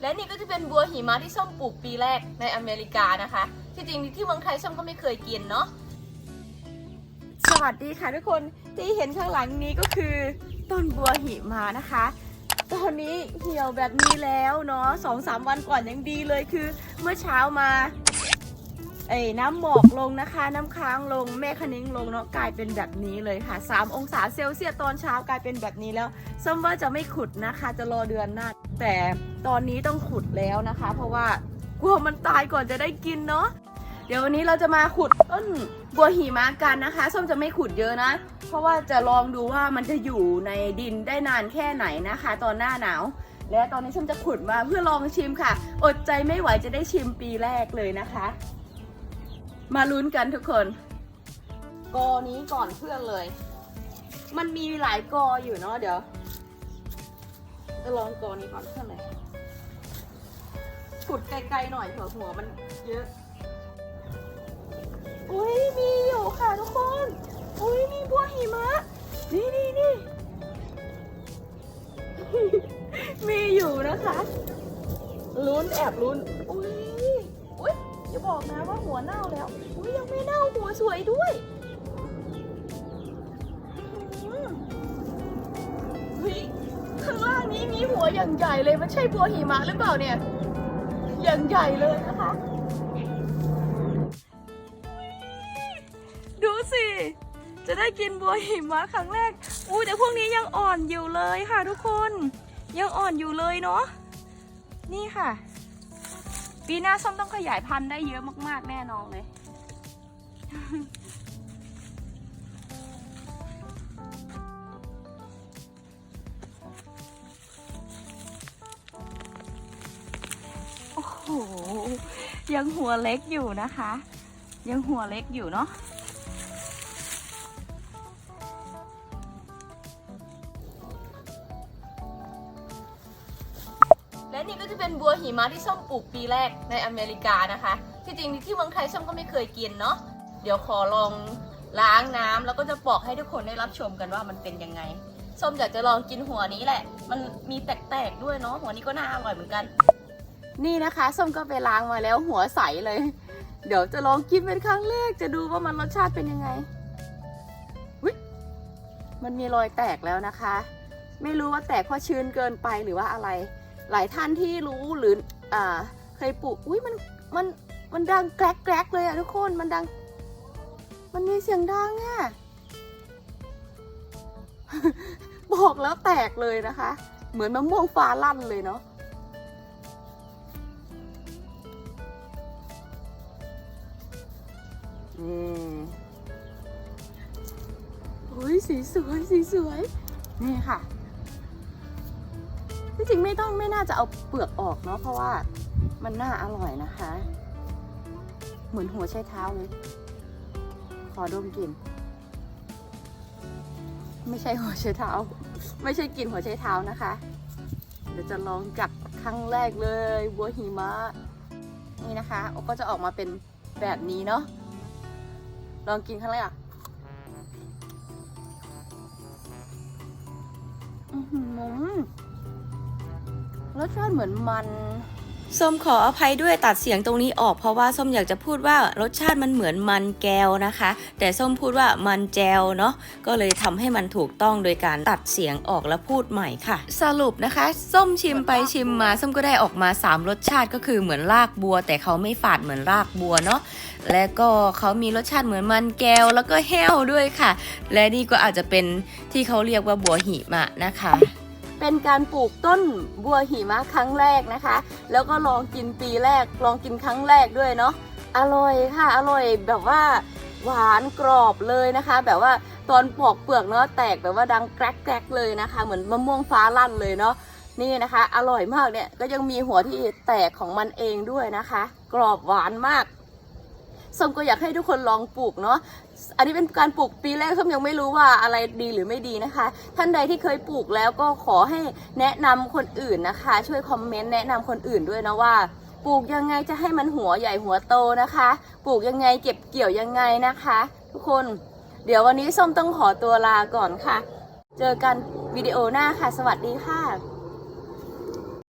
และนี่ก็จะเป็นบัวหิมะที่ส้มปลูกปีแรกในอเมริกานะคะ ที่จริงที่เมืองไทยส้มก็ไม่เคยกินเนาะสวัสดีค่ะทุกคนที่เห็นข้างหลังนี้ก็คือต้นบัวหิมะนะคะ ตอนนี้เหี่ยวแบบนี้แล้วเนาะสองสามวันก่อนยังดีเลยคือ เมื่อเช้ามา เอ้น้ำหมอกลงนะคะ น้ำค้างลงแม่คนิ้งลงเนาะกลายเป็นแบบนี้เลยค่ะ 3 องศาเซลเซียสตอนเช้ากลายเป็นแบบนี้แล้วส้มว่าจะไม่ขุดนะคะ จะรอเดือนหน้า แต่ตอนนี้ต้องขุดแล้วนะคะ เพราะว่ากลัวมันตายก่อนจะได้กินเนาะเดี๋ยววันนี้เราจะมาขุดต้นบัวหิมะกันนะคะ ส้มจะไม่ขุดเยอะนะ เพราะว่าจะลองดูว่ามันจะอยู่ในดินได้นานแค่ไหนนะคะ ตอนหน้าหนาว และตอนนี้ส้มจะขุดมาเพื่อลองชิมค่ะ อดใจไม่ไหวจะได้ชิมปีแรกเลยนะคะ มาลุ้นกันทุกคนกอนี้ก่อนเพื่อนเลย มันมีหลายกออยู่เนาะเดี๋ยวจะลองกอนี้ก่อนเพื่อนเลยขุดไกลๆหน่อยเผื่อหัวมันเยอะ อุ้ยมีอยู่ค่ะทุกคน อุ้ยมีบัวหิมะ นี่นี่นี่ มีอยู่นะคะลุ้นแอบลุ้น อุ้ย อุ้ยอย่าบอกนะว่าหัวเน่าแล้วอุ้ยยังไม่เน่าหัวสวยด้วยอื้อหือเฮ้ยข้างล่างนี้มีหัวอย่างใหญ่เลยมันใช่บัวหิมะหรือเปล่าเนี่ย อย่างใหญ่เลยนะคะดูสิ จะได้กินบัวหิมะครั้งแรกอุ้ยแต่พวกนี้ยังอ่อนอยู่เลยค่ะทุกคน ยังอ่อนอยู่เลยเนาะ นี่ค่ะ ปีหน้าส้มต้องขยายพันธุ์ได้เยอะมาก ๆ แน่นอนเลย โอ้โห ยังหัวเล็กอยู่นะคะ ยังหัวเล็กอยู่เนาะ และนี่ก็จะเป็นบัวหิมะที่ส้มปลูกปีแรกในอเมริกานะคะ ที่จริงที่เมืองไทยส้มก็ไม่เคยกินเนาะเดี๋ยวขอลองล้างน้ำแล้วก็จะบอกให้ทุกคนได้รับชมกันว่ามันเป็นยังไง ส้มอยากจะลองกินหัวนี้แหละ มันมีแตกๆด้วยเนาะหัวนี้ก็น่าอร่อยเหมือนกัน นี่นะคะส้มก็ไปล้างมาแล้วหัวใสเลย เดี๋ยวจะลองกินเป็นครั้งแรกจะดูว่ามันรสชาติเป็นยังไงวิมันมีรอยแตกแล้วนะคะ ไม่รู้ว่าแตกเพราะชื้นเกินไปหรือว่าอะไร หลายท่านที่รู้หรืออ่าเคยปลูกอุ้ยมันมันมันดังแกรกแกรกเลยอะทุกคนมันดัง มันมีเสียงดังอะบอกแล้วแตกเลยนะคะ เหมือนมะม่วงฟ้าลั่นเลยเนาะนี่อุ้ยสีสวยสีสวย นี่ค่ะ ที่จริงไม่ต้องไม่น่าจะเอาเปลือกออกเนาะเพราะว่ามันน่าอร่อยนะคะ เหมือนหัวใช้เท้าเลย ขอดมกลิ่นไม่ใช่หัวใช้เท้า ไม่ใช่กลิ่นหัวใช้เท้านะคะ เดี๋ยวจะลองกัดครั้งแรกเลยบัวหิมะนี่นะคะโอก็จะออกมาเป็นแบบนี้เนาะลองกินครั้งแรกอะอื้อหือ รสชาติเหมือนมันส้มขออภัยด้วยตัดเสียงตรงนี้ออกเพราะว่าส้มอยากจะพูดว่ารสชาติมันเหมือนมันแก้วนะคะ แต่ส้มพูดว่ามันแจวเนาะก็เลยทำให้มันถูกต้องโดยการตัดเสียงออกแล้วพูดใหม่ค่ะ สรุปนะคะ ส้มชิมไปชิมมา ส้มก็ได้ออกมา 3 รสชาติก็คือเหมือนรากบัว แต่เขาไม่ฝาดเหมือนรากบัวเนาะและก็เขามีรสชาติเหมือนมันแก้วแล้วก็แห้วด้วยค่ะ และนี่ก็อาจจะเป็นที่เขาเรียกว่าบัวหิมะนะคะ เป็นการปลูกต้นบัวหิมะครั้งแรกนะคะ แล้วก็ลองกินปีแรก ลองกินครั้งแรกด้วยเนาะอร่อยค่ะอร่อยแบบว่าหวานกรอบเลยนะคะ แบบว่าตอนปอกเปลือกเนาะแตกแบบว่าดังแกรกแกรกเลยนะคะ เหมือนมะม่วงฟ้าลั่นเลยเนาะนี่นะคะ อร่อยมากเนี่ยก็ยังมีหัวที่แตกของมันเองด้วยนะคะ กรอบหวานมาก ส้มก็อยากให้ทุกคนลองปลูกเนาะอันนี้เป็นการปลูกปีแรกส้มยังไม่รู้ว่าอะไรดีหรือไม่ดีนะคะ ท่านใดที่เคยปลูกแล้วก็ขอให้แนะนำคนอื่นนะคะ ช่วยคอมเมนต์แนะนำคนอื่นด้วยนะว่าปลูกยังไงจะให้มันหัวใหญ่หัวโตนะคะ ปลูกยังไงเก็บเกี่ยวยังไงนะคะ ทุกคน เดี๋ยววันนี้ส้มต้องขอตัวลาก่อนค่ะ เจอกันวิดีโอหน้าค่ะ สวัสดีค่ะ